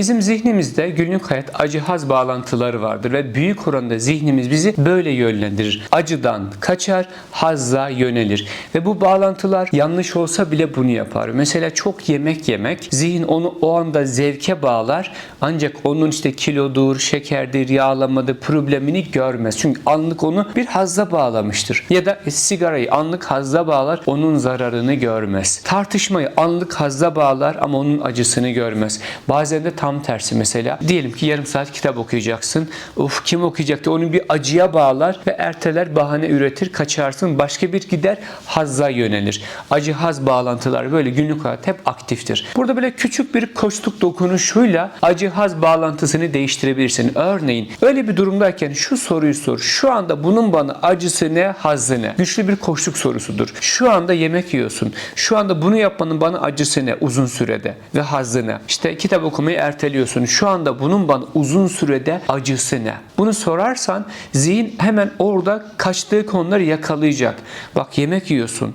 Bizim zihnimizde günlük hayat acı haz bağlantıları vardır ve büyük oranda zihnimiz bizi böyle yönlendirir. Acıdan kaçar, hazza yönelir. Ve bu bağlantılar yanlış olsa bile bunu yapar. Mesela çok yemek yemek zihin onu o anda zevke bağlar ancak onun işte kilodur, şekerdir, yağlamadır problemini görmez. Çünkü anlık onu bir hazza bağlamıştır. Ya da sigarayı anlık hazza bağlar, onun zararını görmez. Tartışmayı anlık hazza bağlar ama onun acısını görmez. Bazen de tam tersi mesela. Diyelim ki yarım saat kitap okuyacaksın. Uf kim okuyacaktı? Onu bir acıya bağlar ve erteler bahane üretir, kaçarsın. Başka bir gider hazza yönelir. Acı haz bağlantılar böyle günlük hayat hep aktiftir. Burada böyle küçük bir koçluk dokunuşuyla acı haz bağlantısını değiştirebilirsin. Örneğin öyle bir durumdayken şu soruyu sor. Şu anda bunun bana acısı ne, hazzı ne? Güçlü bir koçluk sorusudur. Şu anda yemek yiyorsun. Şu anda bunu yapmanın bana acısı ne uzun sürede ve hazzı ne? İşte kitap okumayı erteliyorsun. Şu anda bunun bana uzun sürede acısı ne? Bunu sorarsan zihin hemen orada kaçtığı konuları yakalayacak. Bak yemek yiyorsun.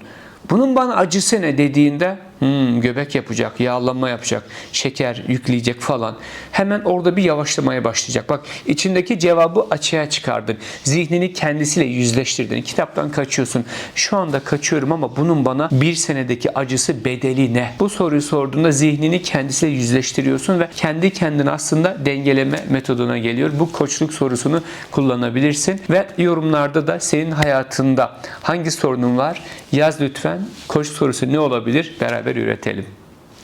Bunun bana acısı ne dediğinde hmm, göbek yapacak, yağlanma yapacak, şeker yükleyecek falan. Hemen orada bir yavaşlamaya başlayacak. Bak içindeki cevabı açığa çıkardın. Zihnini kendisiyle yüzleştirdin. Kitaptan kaçıyorsun. Şu anda kaçıyorum ama bunun bana bir senedeki acısı bedeli ne? Bu soruyu sorduğunda zihnini kendisiyle yüzleştiriyorsun ve kendi kendini aslında dengeleme metoduna geliyor. Bu koçluk sorusunu kullanabilirsin ve yorumlarda da senin hayatında hangi sorunun var yaz lütfen. Koç sorusu ne olabilir? Beraber üretelim.